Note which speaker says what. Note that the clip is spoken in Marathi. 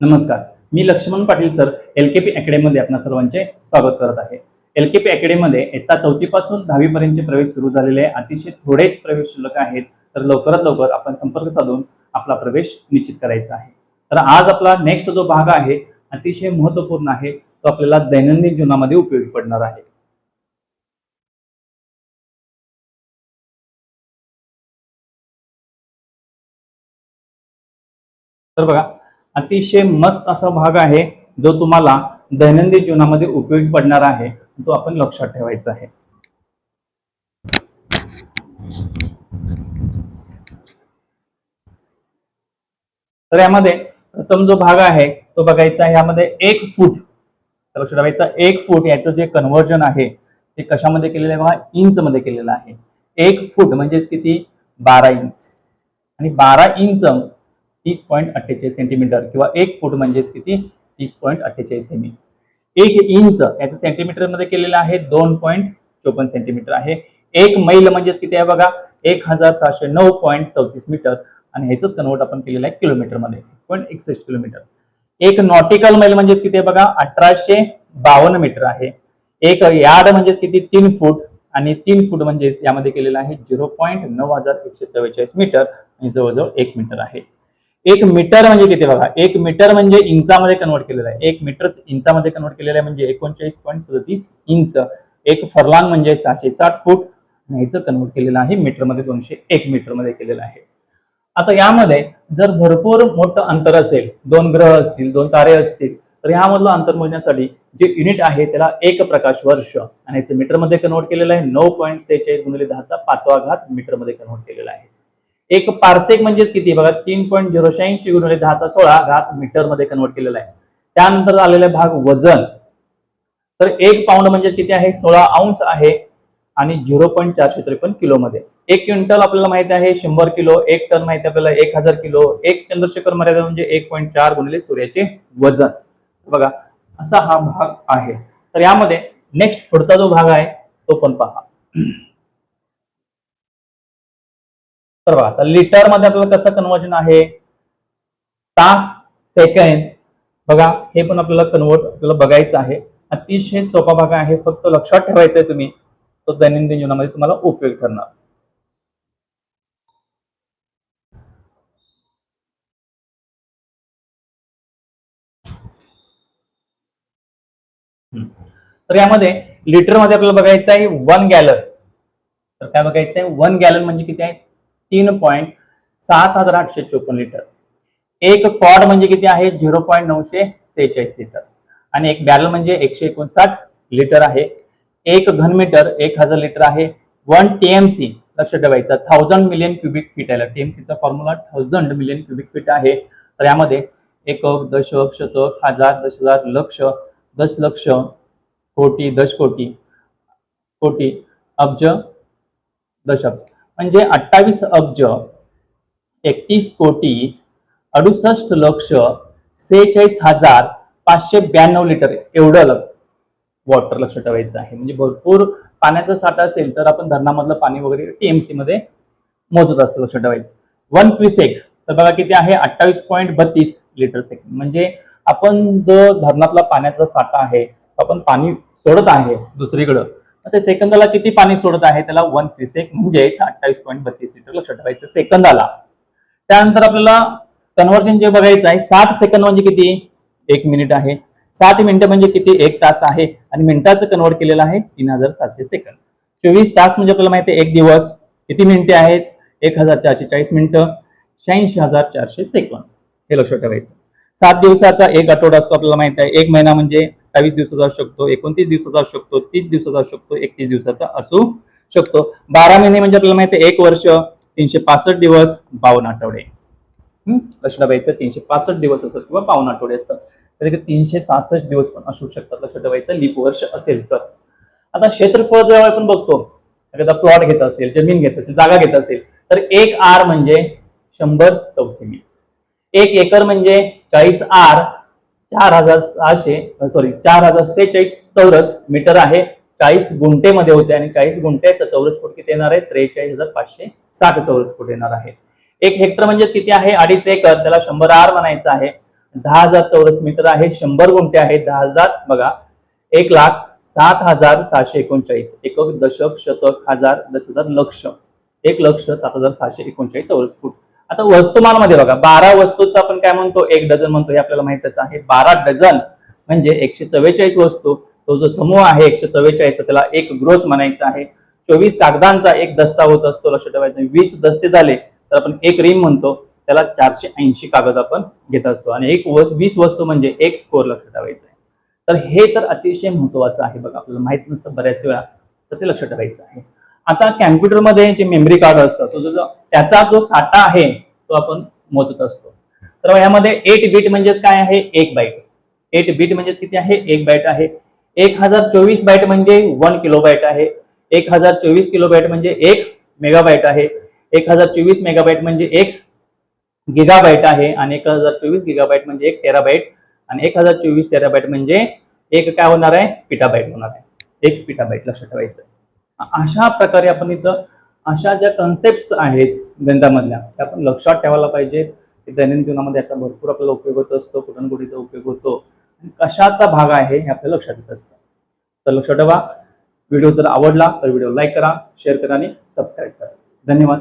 Speaker 1: नमस्कार मी Laxman Patil sir L K P अकॅडमीमध्ये आपणा सर्वांचे स्वागत करत आहे. एल के पी अकॅडमीमध्ये इयत्ता चौथीपासून दहावीपर्यंतचे प्रवेश सुरू झालेले आहे. अतिशय थोडेच प्रवेश शुल्क आहेत तर लवकरात लवकर आपण संपर्क साधून आपला प्रवेश निश्चित करायचा आहे. तर आज आपला नेक्स्ट जो भाग आहे अतिशय महत्त्वपूर्ण आहे तो आपल्याला दैनंदिन जीवनामध्ये उपयोगी पडणार आहे. तर बघा अतिशय मस्त असा भाग आहे जो तुम्हाला दैनंदिन जीवनामध्ये उपयोगी पडणार आहे. तो आपण लक्षात ठेवायचा आहे. तर यामध्ये प्रथम जो भाग आहे तो बघायचा आहे. यामध्ये एक फूट तर लक्षात ठेवायचा एक फूट याचं जे कन्व्हर्जन आहे ते कशामध्ये केलेलं आहे बघा? इंच मध्ये केलेलं आहे. एक फूट म्हणजेच किती? बारा इंच. आणि बारा इंच तीस पॉईंट अठ्ठेचाळीस सेंटीमीटर किंवा एक फूट म्हणजेच किती? तीस पॉईंट अठ्ठेचाळीस सेमी. एक इंच याचं सेंटीमीटरमध्ये केलेलं आहे दोन पॉईंट चोपन्न सेंटीमीटर आहे. एक मैल म्हणजेच किती आहे बघा? एक हजार सहाशे नऊ पॉईंट चौतीस मीटर. आणि ह्याच कन्वर्ट आपण केलेलं आहे किलोमीटरमध्ये पॉईंट एकसष्ट किलोमीटर एक नॉटिकल मैल म्हणजेच किती आहे बघा? अठराशे बावन्न मीटर आहे. एक यार्ड म्हणजेच किती? तीन फूट. आणि तीन फूट म्हणजेच यामध्ये केलेलं आहे झिरो पॉईंट नऊ हजार एकशे चव्वेचाळीस मीटर. आणि जवळजवळ एक मीटर आहे. एक मीटर म्हणजे किती बघा? एक मीटर म्हणजे इंचामध्ये कन्वर्ट केलेलं आहे. एक मीटर इंचामध्ये कन्वर्ट केलेलं आहे म्हणजे एकोणचाळीस पॉईंट सदतीस इंच. एक फरलांग म्हणजे सहाशे साठ फूट. आणि ह्याचं कन्वर्ट केलेलं आहे मीटरमध्ये दोनशे एक मीटरमध्ये केलेलं आहे. आता यामध्ये जर भरपूर मोठं अंतर असेल दोन ग्रह असतील दोन तारे असतील तर ह्यामधलं अंतर मोजण्यासाठी जे युनिट आहे त्याला एक प्रकाश वर्ष. आणि याचं मीटरमध्ये कन्वर्ट केलेलं आहे नऊ पॉईंट सेहेचाळीस गुणिले दहाचा पाचवा घात मीटरमध्ये कन्वर्ट केलेला आहे. एक पार्सेक म्हणजेच किती? बघा तीन पॉईंट झिरो शहाऐंशी गुणिले दहाचा सोळा घात मीटरमध्ये कन्वर्ट केलेला आहे. त्यानंतर आलेला भाग वजन. तर एक पाऊंड म्हणजेच किती आहे? सोळा अंश आहे आणि झिरो पॉईंट चारशे त्रेपन्न किलोमध्ये एक क्विंटल आपल्याला माहिती आहे शंभर किलो एक टन माहिती आहे आपल्याला एक हजार किलो एक चंद्रशेखर मर्यादा म्हणजे एक पॉईंट चार गुणिले सूर्याचे वजन. बघा असा हा भाग आहे. तर यामध्ये नेक्स्ट पुढचा जो भाग आहे तो पण पहा. तर बघा आता लिटरमध्ये आपल्याला कसं कन्वर्जन आहे? तास सेकंड बघा हे पण आपल्याला कन्वर्ट आपल्याला बघायचं आहे. अतिशय सोपा भाग आहे फक्त लक्षात ठेवायचं आहे तुम्ही. तो दैनंदिन जीवनामध्ये तुम्हाला उपयोग ठरणार. हम्म. तर यामध्ये लिटरमध्ये आपल्याला बघायचं आहे वन गॅलन तर काय बघायचं आहे वन गॅलन म्हणजे किती आहे? तीन पॉईंट सात हजार आठशे चोपन्न लिटर. एक कॉड म्हणजे किती आहे? झिरो पॉईंट नऊशे सेहेचाळीस लिटर. आणि एक बॅरल म्हणजे एकशे एकोणसाठ लिटर आहे. एक घनमीटर एक हजार लिटर आहे. वन टीएमसी लक्ष ठेवायचं थाउजंड मिलियन क्युबिक फीट आहे. टीएमसीचा formula thousand million cubic feet आहे. तर यामध्ये एकक दशक शतक हजार दश हजार लक्ष दशलक्ष कोटी दशकोटी कोटी अब्ज दशअब्ज म्हणजे अठ्ठावीस अब्ज एकतीस कोटी अडुसष्ट लक्ष सेहेचाळीस हजार पाचशे ब्याण्णव लिटर एवढं वॉटर लक्ष ठेवायचं आहे. म्हणजे भरपूर पाण्याचा साठा असेल तर आपण धरणामधलं पाणी वगैरे टीएमसी मध्ये मोजत असतो लक्ष ठेवायचं. वन क्युसेक तर बघा किती आहे? अठ्ठावीस पॉईंट बत्तीस लिटर सेकंड म्हणजे आपण जो धरणातला पाण्याचा साठा आहे आपण पाणी सोडत आहे दुसरीकडं. ते सेकंदाला किती पाणी सोडत आहे? त्याला वन क्युसेक म्हणजेच अठ्ठावीस पॉईंट बत्तीस लिटर लक्षात ठेवायचं सेकंदाला. त्यानंतर आपल्याला कन्व्हर्जन जे बघायचं आहे साठ सेकंद म्हणजे किती? एक मिनिट आहे. साठ मिनिटं म्हणजे किती? एक तास आहे. आणि मिनिटाचं कन्वर्ट केलेलं आहे तीन हजार सातशे सेकंद चोवीस तास म्हणजे आपल्याला माहिती आहे एक दिवस. किती मिनिटे आहेत? एक हजार चारशे चाळीस मिनिटं शहाऐंशी हजार चारशे सेकंद हे लक्षात ठेवायचं. सात दिवसाचा एक आठवडा असतो आपल्याला माहिती आहे. एक महिना म्हणजे अठ्ठावीस दिवसाचा असू शकतो एकोणतीस दिवसाचा असू शकतो तीस दिवसाचा असू शकतो एकतीस दिवसाचा असू शकतो. बारा महिने म्हणजे आपल्याला माहिती आहे एक वर्ष तीनशे पासष्ट दिवस बावन्न आठवडे. हम्म? लक्षात तीनशे पासष्ट दिवस असतात किंवा पावन आठवडे असतात. तर तीनशे सहासष्ट दिवस पण असू शकतात लक्षात ठेवायचं लीप वर्ष असेल तर. आता क्षेत्रफळ जेव्हा आपण बघतो एखादा प्लॉट घेत असेल जमीन घेत असेल जागा घेत असेल तर एक आर म्हणजे शंभर चौसेमी एक एकर म्हणजे चाळीस आर चार हजार सहाशे सॉरी चार हजार सेहेचाळीस चौरस मीटर आहे. चाळीस गुंठेमध्ये होते आणि चाळीस गुंठ्याचा चौरस फूट किती येणार आहे? त्रेचाळीस हजार पाचशे साठ चौरस फूट येणार आहे. एक हेक्टर म्हणजेच किती आहे? अडीच एकर. त्याला शंभर आर म्हणायचं आहे. दहा हजार चौरस मीटर आहे. शंभर गुंठे आहेत दहा हजार बघा एक लाख सात हजार सहाशे एकोणचाळीस. एकक दशक शतक हजार दस हजार लक्ष एक लक्ष सात हजार सहाशे एकोणचाळीस चौरस फूट. आता वस्तुमानमध्ये बघा बारा वस्तूचा आपण काय म्हणतो? एक डझन म्हणतो हे आपल्याला माहितच आहे. बारा डझन म्हणजे एकशे चव्वेचाळीस वस्तू. तो जो समूह आहे एकशे चव्वेचाळीस त्याला एक ग्रोस म्हणायचा आहे. चोवीस कागदांचा एक दस्ता होत असतो लक्षात ठेवायचं वीस दस्ते झाले तर आपण एक रिम म्हणतो. त्याला चारशे ऐंशी कागद आपण घेत असतो. आणि एक वस- वीस वस्तू म्हणजे एक स्कोर लक्षात ठेवायचा आहे. तर हे तर अतिशय महत्वाचं आहे बघा आपल्याला माहीत नसतं बऱ्याच वेळा. तर ते लक्षात ठेवायचं आहे. आता कॅम्प्युटरमध्ये जे मेमरी कार्ड असतं तो जो त्याचा जो साठा आहे तो आपण मोजत असतो. तर यामध्ये एट बीट म्हणजेच काय आहे? एक बाईट एट बीट म्हणजेच किती आहे? एक बाईट आहे. एक हजार चोवीस बाईट म्हणजे वन किलो बाईट आहे. एक हजार चोवीस किलो बाईट म्हणजे एक मेगाबाईट आहे. एक हजार चोवीस मेगाबाईट म्हणजे एक गिगाबाईट आहे. आणि एक हजार चोवीस गिगाबाईट म्हणजे एक टेराबाईट आणि एक हजार चोवीस टेराबाईट म्हणजे एक काय होणार आहे? पिटाबाईट होणार आहे. एक पिटाबाईट लक्षात ठेवायचं आहे. अशा प्रकारे आपण इथं अशा ज्या कन्सेप्ट आहेत गणितामधल्या त्या आपण लक्षात ठेवायला पाहिजेत. की दैनंदिन जीवनामध्ये याचा भरपूर आपल्याला उपयोग होत असतो कुठून कुठे उपयोग होतो. आणि कशाचा भाग आहे हे आपल्याला लक्षात येत असतं. तर लक्षात ठेवा. व्हिडिओ जर आवडला तर व्हिडिओ लाईक करा शेअर करा आणि सबस्क्राईब करा. धन्यवाद.